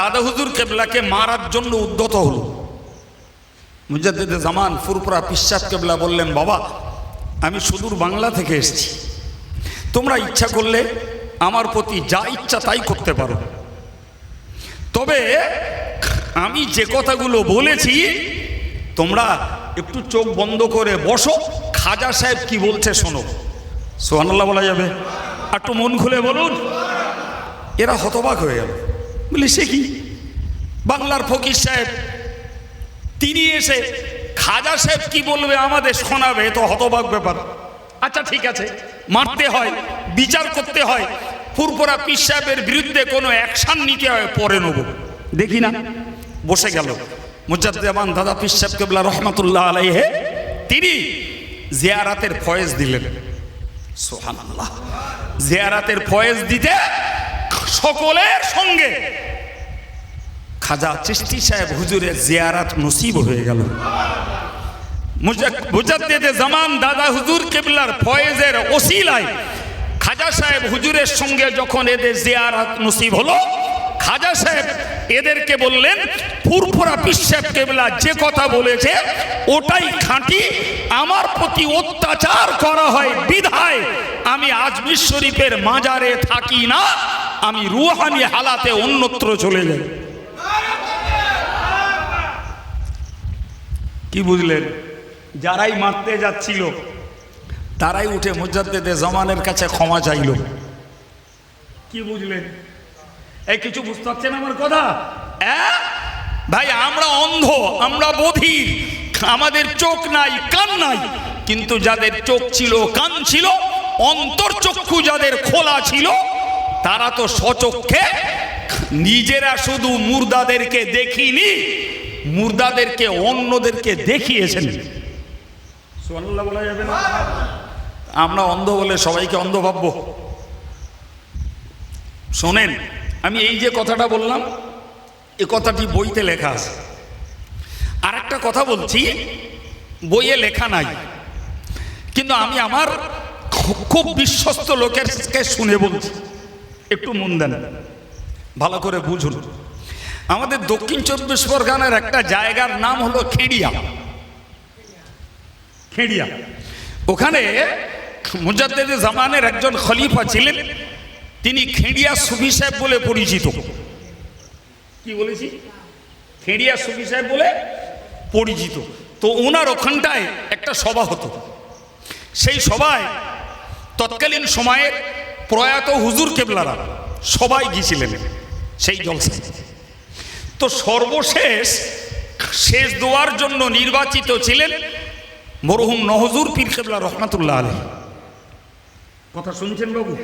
দাদা হুজুর কেবলাকে মারার জন্য উদ্যত হলো। মুজাদ্দিদ জামান ফুরপুরা পিসাব কেবলা বললেন, বাবা, আমি সুদূর বাংলা থেকে এসেছি। তোমরা ইচ্ছা করলে আমার প্রতি যা ইচ্ছা তাই করতে পারো। তবে আমি যে কথাগুলো বলেছি, তোমরা একটু চোখ বন্ধ করে বসো। খাজা সাহেব কি বলছে শোনো। সোহানাল্লাহ বলা যাবে। একটু মন খুলে বলুন। এরা হতবাক হয়ে গেল। বলি, সে কি? বাংলার ফকির সাহেব, তিনি এসে খাজা সাহেব কি বলবে আমাদের শোনাবে তো হতবাক ব্যাপার। আচ্ছা ঠিক আছে, মারতে হয়, বিচার করতে হয় ফুরপুরা পীর সাহেবের বিরুদ্ধে কোনো অ্যাকশন নিতে হয়, পরে নেব। দেখি না। বসে গেল। মুজাদ্দামান দাদা পীর সাহেব কেবলা রহমতুল্লাহ আলাইহে, তিনি জিয়ারাতের ফয়েজ দিলেন। সোহান আল্লাহ জিয়ারাতের ফয়েজ দিতে সকলের সঙ্গে। খাজা চিস্তি সাহেব হুজুরের জিয়ারাত নসিব হয়ে গেল। মুজাদ্দেদে জামান দাদা হুজুর কেবলার ফয়েজের ওসিলায় খাজা সাহেব হুজুরের সঙ্গে যখন এদের জিয়ারাত নসিব হলো খাজা সাহেব এদেরকে বললেন ফুরফুরা পিসাব কেবলা যে কথা বলেছে ওটাই খাঁটি আমার প্রতি অত্যাচার করা হয় বিধায় আমি আজমির শরীফের মাজারে থাকি না। আমি রুহানি হালাতে অন্যত্র চলে যাই। কি বুঝলেন? যারাই মারতে যাচ্ছিল, তারাই উঠে মুজাদ্দেদে জমানের কাছে ক্ষমা চাইল। কি বুঝলেন? এই কিছু বুঝতে পারছেন আমার কথা? ভাই, আমরা অন্ধ, আমরা বধির আমাদের চোখ নাই, কান নাই, কিন্তু যাদের চোখ ছিল, কান ছিল, অন্তর চক্ষু যাদের খোলা ছিল তারা তো সচক্ষে নিজেরা শুধু মুর্দাদেরকে দেখিনি মুর্দাদেরকে অন্যদেরকে দেখিয়েছেন। বলা যাবে না? আমরা অন্ধ বলে সবাইকে অন্ধ ভাববো। শোনেন আমি এই যে কথাটা বললাম এ কথাটি বইতে লেখা আছে। আর একটা কথা বলছি বইয়ে লেখা নাই। কিন্তু আমি আমার খুব বিশ্বস্ত লোকের শুনে বলছি। একটু মন দেন। ভালো করে বুঝুন। আমাদের দক্ষিণ চব্বিশ পরগনার একটা জায়গার নাম হলো খেড়িয়া। খেড়িয়া। ওখানে মুজাদ্দেদ জামানের একজন খলিফা ছিলেন। তিনি খেড়িয়া সুফি সাহেব বলে পরিচিত। কি বলেছি? খেড়িয়া সুফি সাহেব বলে পরিচিত। তো ওনার ওখানটায় একটা সভা হতো। সেই সভায় তৎকালীন সময়ের প্রয়াত হুজুর কেবলারা সবাই গিয়েছিলেন সেই জলসায়। তো সর্বশেষ শেষ দোয়ার জন্য নির্বাচিত ছিলেন মরহুম নহজুর পীর কেবলা রহমাতুল্লাহ আলী কথা শুনছেন বাবু?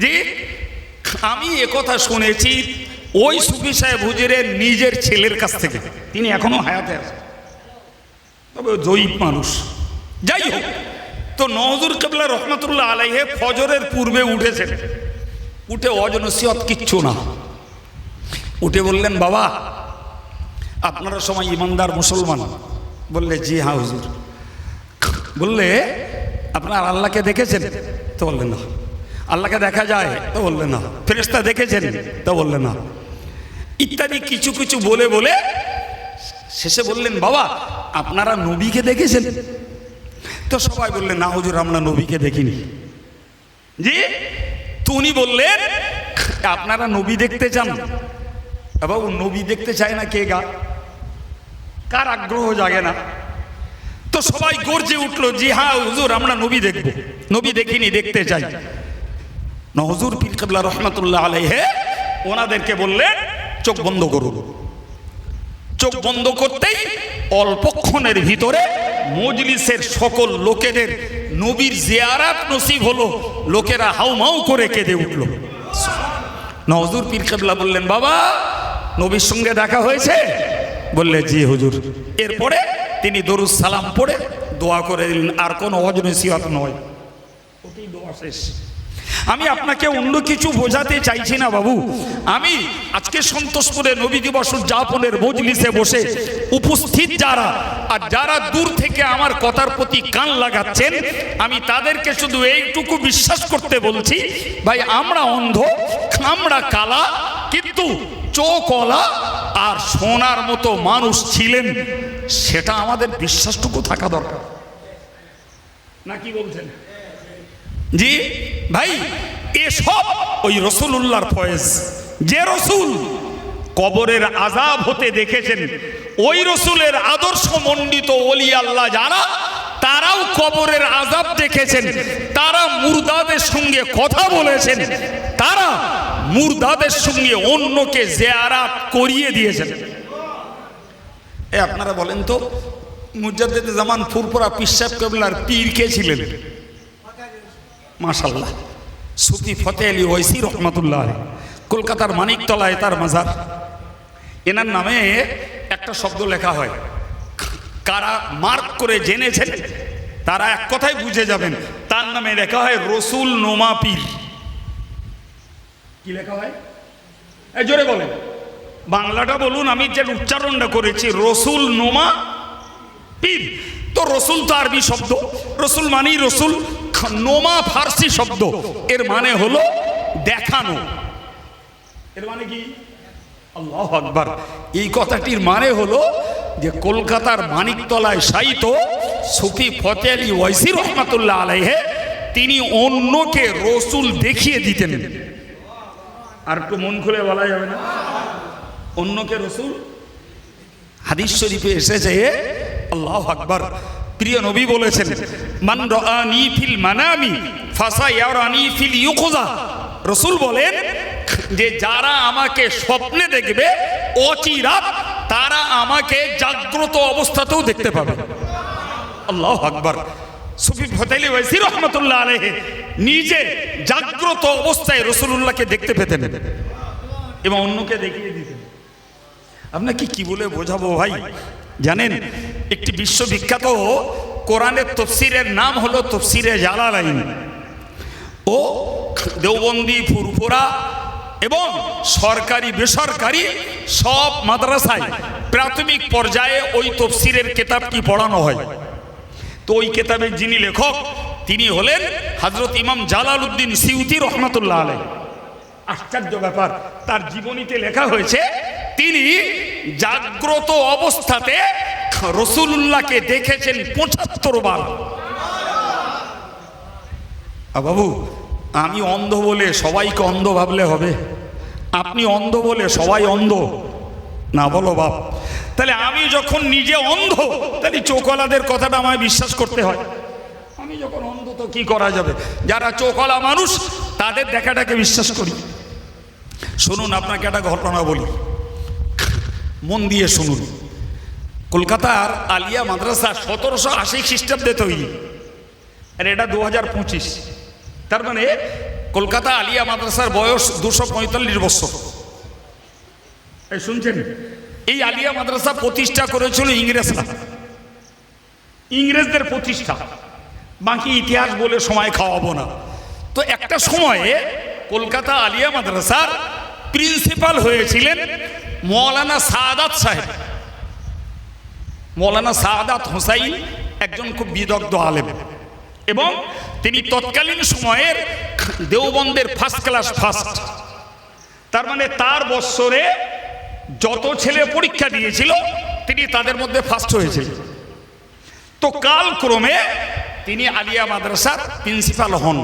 জি আমি কথা শুনেছি ওই সুফি সাহেব হুজুরের নিজের ছেলের কাছ থেকে। তিনি এখনও হায়াতে আছেন। তবে জয়ীব মানুষ। যাই হোক তো নজরুল কেবলা রহমতুল্লাহ আলাইহে ফজরের পূর্বে উঠেছেন। উঠে অজনসিয়ত কিচ্ছু না। উঠে বললেন, বাবা, আপনারা সময় ইমানদার মুসলমান। বললে, জি হ্যাঁ হুজুর। বললে, আপনার আল্লাহকে দেখেছেন? তো বললেন, না। আল্লাহকে দেখা যায়? তো বললেন, না। ফেরেস্তা দেখেছেন? তো বললেন, না। ইত্যাদি কিছু কিছু বলে বলে শেষে বললেন, বাবা, আপনারা নবীকে দেখেছেন? তো সবাই বললেন, না হুজুর, আমরা নবীকে দেখিনি। জি? তো উনি বললেন, আপনারা নবী দেখতে চান। বাবু, নবী দেখতে চায় না কে গা? কার আগ্রহ জাগে না? তো সবাই গর্জে উঠল, জি হ্যাঁ হুজুর, আমরা নবী দেখব। নবী দেখিনি, দেখতে চাই। নহজুর পীর কাবলা রহমতুল্লাহ আলাইহে, ওনাদেরকে বললেন, চোখ বন্ধ করুন। চোখ বন্ধ করতেই অল্পক্ষণের ভিতরে মজলিসের সকল লোকেদের নবীর জিয়ারাত নসিব হলো, লোকেরা হাউমাউ করে কেঁদে উঠল। নজরুল পীর বললেন, বাবা, নবীর সঙ্গে দেখা হয়েছে? বললে, জি হুজুর। এরপরে তিনি দরুদ সালাম পড়ে দোয়া করে দিলেন, আর কোনো অজনসিহত নয়। ওটি দোয়া শেষ। আমি আপনাকে অন্য কিছু বোঝাতে চাইছি না, বাবু। আমি আজকে সন্তোষপুরে নবী দিবস উদযাপনের মজলিসে বসে উপস্থিত যারা, আর যারা দূর থেকে আমার কথার প্রতি কান লাগাচ্ছেন, আমি তাদেরকে শুধু এইটুকু বিশ্বাস করতে বলছি, ভাই, আমরা অন্ধ, আমরা কালা, কিন্তু চোখলা আর সোনার মতো মানুষ ছিলেন, সেটা আমাদের বিশ্বাসটুকু থাকা দরকার। না কি বলছেন? জি, ভাই এসব ওই রসুল্লাহর ফয়েজ। যে রসুল কবরের আজাব হতে দেখেছেন, ওই রসুলের আদর্শ মণ্ডিত অলি আল্লাহ যারা, তারাও কবরের আজাব দেখেছেন, তারা মুর্দাদের সঙ্গে কথা বলেছেন, তারা মুর্দাদের সঙ্গে অন্যকে জেয়ারাত করিয়ে দিয়েছেন। এ, আপনারা বলেন তো, মুজাদ্দেদ জামান ফুরফুরা পিসাব কেবলার পীর কে ছিলেন? মাশাল্লাহ সুফি ফতে আলী ওয়াইসি রহমতুল্লাহ কলকাতার মানিকতলায় তার মাজার। এনার নামে একটা শব্দ লেখা হয়। কারা মার্ক করে জেনেছেন, তারা এক কথায় বুঝে যাবেন। তার নামে লেখা হয়, রসুল নোমা পীর। কি লেখা হয়? এই জোরে বলেন। বাংলাটা বলুন, আমি যে উচ্চারণটা করেছি, রসুল নোমা পীর। তো রসুল তো আরবি শব্দ। রসুল মানেই রসুল নোমা ফার্সি শব্দ। এর মানে হলো দেখানো। এর মানে কি? আল্লাহ আকবার। এই কথাটির মানে হলো যে কলকাতার মানিকতলায় সাইত সুফি ফতে আলী ওয়াইসি রহমাতুল্লাহ আলাইহে, তিনি অন্যকে রসুল দেখিয়ে দিতেন। আর একটু মন খুলে বলা যাবে না? অন্যকে রসুল? হাদিস শরীফে এসেছে, আল্লাহ আকবার। প্রিয় নবী বলেছেন, মান রাআনি ফিল মানামি, ফাসা ইয়ারানি ফিল ইউকুজা রসুল বলেন, যে যারা আমাকে স্বপ্নে দেখবে অচিরাত তারা আমাকে জাগ্রত অবস্থাতেও দেখতে পাবে। আল্লাহ আকবার। সুফি ফতেলি ওয়াইসি রহমতুল্লাহ আলাইহি নিজে জাগ্রত অবস্থায় রসুলুল্লাহকে দেখতে পেতেন। এবং অন্যকে দেখিয়ে দিতেন। আপনাকে কি বলে বোঝাবো ভাই? জানেন? একটি বিশ্ববিখ্যাত কোরআনের তফসিরের নাম হলো তফসিরে জালালাইন। ও দেওবন্দি, ফুরফুরা এবং সরকারি, বেসরকারি সব মাদ্রাসায় প্রাথমিক পর্যায়ে ওই তফসিরের কেতাবটি পড়ানো হয়। তো ওই কেতাবের যিনি লেখক, তিনি হলেন হজরত ইমাম জালাল উদ্দিন সিউতি রহমতুল্লাহ আলাই আশ্চর্য ব্যাপার, তার জীবনীতে লেখা হয়েছে তিনি জাগ্রত অবস্থাতে রসুল্লাহকে দেখেছেন পঁচাত্তর বার। বাবু, আমি অন্ধ বলে সবাইকে অন্ধ ভাবলে হবে। আপনি অন্ধ বলে সবাই অন্ধ। না, বলো বাপ। তাহলে আমি যখন নিজে অন্ধ, তাহলে চোখওয়ালাদের কথাটা আমায় বিশ্বাস করতে হয়। আমি যখন অন্ধ, তো কি করা যাবে? যারা চোখওয়ালা মানুষ, তাদের দেখাটাকে বিশ্বাস করি। শুনুন, আপনাকে একটা ঘটনা বলি। মন দিয়ে শুনুন। কলকাতার আলিয়া মাদ্রাসা সতেরোশো আশি খ্রিস্টাব্দে তৈরি। আর এটা দু হাজার পঁচিশ। তার মানে কলকাতা আলিয়া মাদ্রাসার বয়স দুশো পঁয়তাল্লিশ বছর। এই শুনছেন? এই আলিয়া মাদ্রাসা প্রতিষ্ঠা করেছিল ইংরেজরা। ইংরেজদের প্রতিষ্ঠা। বাকি ইতিহাস বলে সময় খাওয়াবো না। তো একটা সময়ে কলকাতা আলিয়া মাদ্রাসার প্রিন্সিপাল হয়েছিলেন মৌলানা সাদাত সাহেব। মৌলানা সাদাত হোসাইন একজন খুব বিদগ্ধ আলেম। এবং তিনি তৎকালীন সময়ের দেওবন্দের ফার্স্ট ক্লাস ফার্স্ট তার মানে তার বৎসরে যত ছেলে পরীক্ষা দিয়েছিল, তিনি তাদের মধ্যে ফার্স্ট হয়েছিল। তো কালক্রমে তিনি আলিয়া মাদ্রাসার প্রিন্সিপাল হন।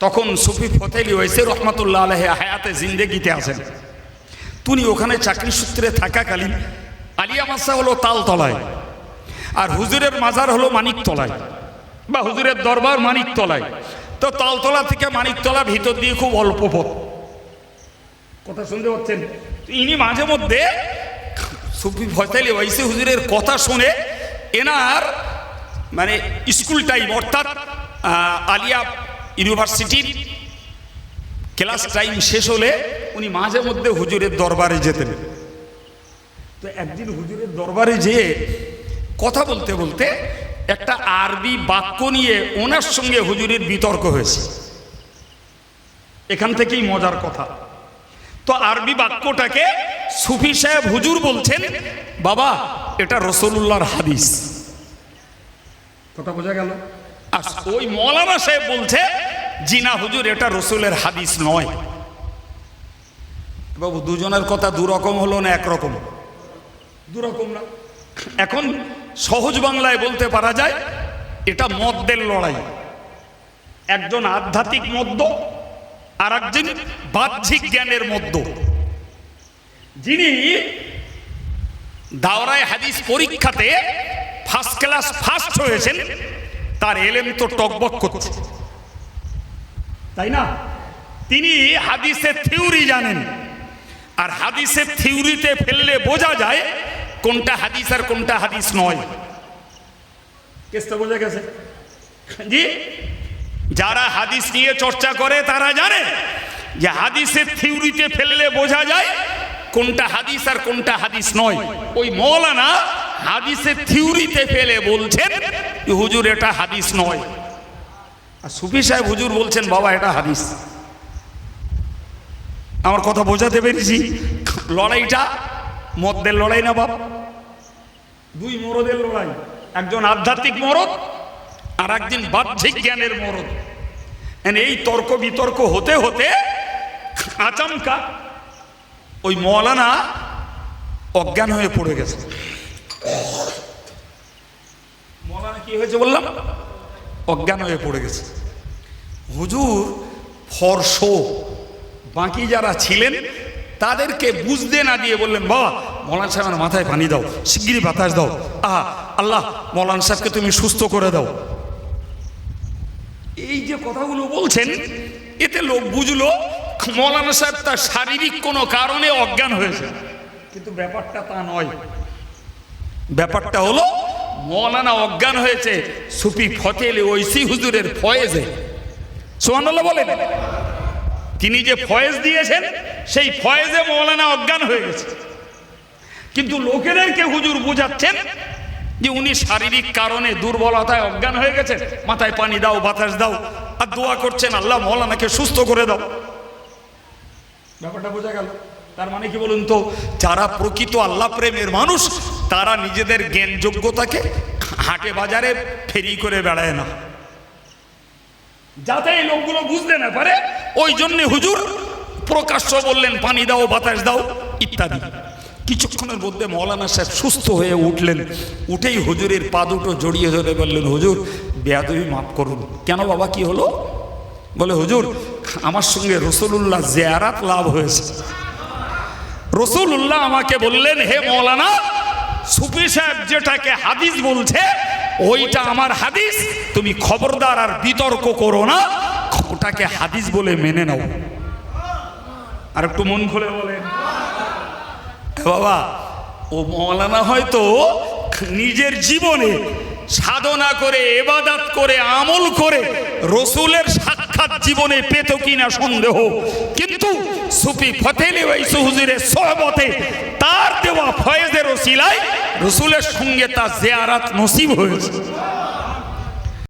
তখন সুফি ফতেলি ওয়েসে রহমতুল্লাহ আলহ হায়াতে জিন্দেগিতে আছেন। তিনি ওখানে চাকরি সূত্রে থাকাকালীন আলিয়া মাদ্রাসা হলো তালতলায় আর হুজুরের মাজার হলো মানিকতলায় বা হুজুরের দরবার মানিকতলায়। তো তালতলা থেকে মানিকতলা ভিতর দিয়ে খুব অল্প পথ। কথা শুনতে পাচ্ছেন? ইনি মাঝে মধ্যে সুফি ফতেলি ওয়াইসি হুজুরের কথা শুনে এনার মানে স্কুল টাইম অর্থাৎ আলিয়া ইউনিভার্সিটির ক্লাস টাইম শেষ হলে উনি মাঝে মধ্যে হুজুরের দরবারে যেতেন। তো একদিন হুজুরের দরবারে যেয়ে কথা বলতে বলতে একটা আরবি বাক্য নিয়ে ওনার সঙ্গে হুজুরের বিতর্ক হয়েছে। এখান থেকেই মজার কথা। তো আরবি বাক্যটাকে সুফি সাহেব হুজুর বলছেন বাবা এটা রসুল্লাহর হাদিস। কথা বোঝা গেল। আর ওই মৌলানা সাহেব বলছে জিনা হুজুর এটা রসুলের হাদিস নয়। বাবু, দুজনের কথা দুরকম হলো না একরকম? দুরকম না। এখন সহজ বাংলায় বলতে পারা যায়, এটা মদ্যের লড়াই। একজন আধ্যাত্মিক মদ্য আর একজন বাহ্যিক জ্ঞানের মদ্য। যিনি দাওরায় হাদিস পরীক্ষাতে ফার্স্ট ক্লাস ফার্স্ট হয়েছেন, তার এলেম তো টকবক করছে। তাই না? তিনি হাদিসের থিওরি জানেন। আর হাদিসের থিওরিতে ফেললে বোঝা যায় কোনটা হাদিস আর কোনটা হাদিস নয়। কেসটা বোঝা গেছে? জি? যারা হাদিস নিয়ে চর্চা করে তারা জানে যে হাদিসের থিওরিতে ফেললে বোঝা যায় কোনটা হাদিস আর কোনটা হাদিস নয়। ওই মৌলানা হাদিসের থিওরিতে ফেলে বলছেন যে হুজুর এটা হাদিস নয়। আর সুফি সাহেব হুজুর বলছেন বাবা এটা হাদিস। আমার কথা বোঝাতে পেরেছি। লড়াইটা মদ্যের লড়াই না বাপ? দুই মরদের লড়াই। একজন আধ্যাত্মিক মরদ আর একজন বাহ্যিক জ্ঞানের মরদ। এই তর্ক বিতর্ক হতে হতে আচমকা ওই মৌলানা অজ্ঞান হয়ে পড়ে গেছে। মৌলানা কি হয়েছে বললাম? অজ্ঞান হয়ে পড়ে গেছে। হুজুর ফর শো বাকি যারা ছিলেন, তাদেরকে বুঝতে না দিয়ে বললেন বাবা মৌলান সাহেবের মাথায় পানি দাও, শিগগিরই বাতাস দাও। আহা, আল্লাহ, মৌলান সাহেবকে তুমি সুস্থ করে দাও। এই যে কথাগুলো বলছেন, এতে লোক বুঝলো, মৌলানা সাহেব তার শারীরিক কোনো কারণে অজ্ঞান হয়েছে। কিন্তু ব্যাপারটা তা নয়। ব্যাপারটা হলো, মৌলানা অজ্ঞান হয়েছে, সুফি ফতেলে ঐসি হুজুরের ফয়েজে। সোহানুল্লাহ বলেন। তিনি যে ফয়েজ দিয়েছেন, সেই ফয়েজে মৌলানা অজ্ঞান হয়ে গেছে। কিন্তু লোকেদেরকে হুজুর বোঝাচ্ছেন যে উনি শারীরিক কারণে দুর্বলতায় অজ্ঞান হয়ে গেছেন। মাথায় পানি দাও, বাতাস দাও, আর দোয়া করছেন, আল্লাহ মৌলানাকে সুস্থ করে দাও। ব্যাপারটা বোঝা গেল। তার মানে কি বলুন তো, যারা প্রকৃত আল্লাহ প্রেমের মানুষ, তারা নিজেদের জ্ঞান যোগ্যতাকে হাটে বাজারে ফেরি করে বেড়ায় না। যাতে এই লোকগুলো বুঝতে না পারে, ওই জন্য হুজুর প্রকাশ্য বললেন, পানি দাও, বাতাস দাও, ইত্যাদি। কিছুক্ষণের মধ্যে মৌলানা সাহেব সুস্থ হয়ে উঠলেন। উঠেই হুজুরের পা দুটো জড়িয়ে ধরে বললেন, হুজুর, বেয়াদবি মাফ করুন। কেন বাবা, কি হলো? বলে, হুজুর, আমার সঙ্গে রসুল্লাহ জেয়ারাত লাভ হয়েছে। রসুল্লাহ আমাকে বললেন, হে মৌলানা, সুফি সাহেব যেটাকে হাদিস বলছে ওইটা আমার হাদিস। তুমি খবরদার আর বিতর্ক করো না। ওটাকে হাদিস বলে মেনে নাও। আর একটু মন খুলে বলেন। বাবা, ও মৌলানা হয়তো নিজের জীবনে সাধনা করে, এবাদাত করে, আমল করে, রসুলের সাক্ষাৎ জীবনে পেত কিনা সন্দেহ। কিন্তু সুফি ফতেলে ওয়াইসু হুজুরের সহবতে তার দেওয়া ফয়েজের ওসিলায় রসুলের সঙ্গে তার জেয়ারাত নসিব হয়েছে।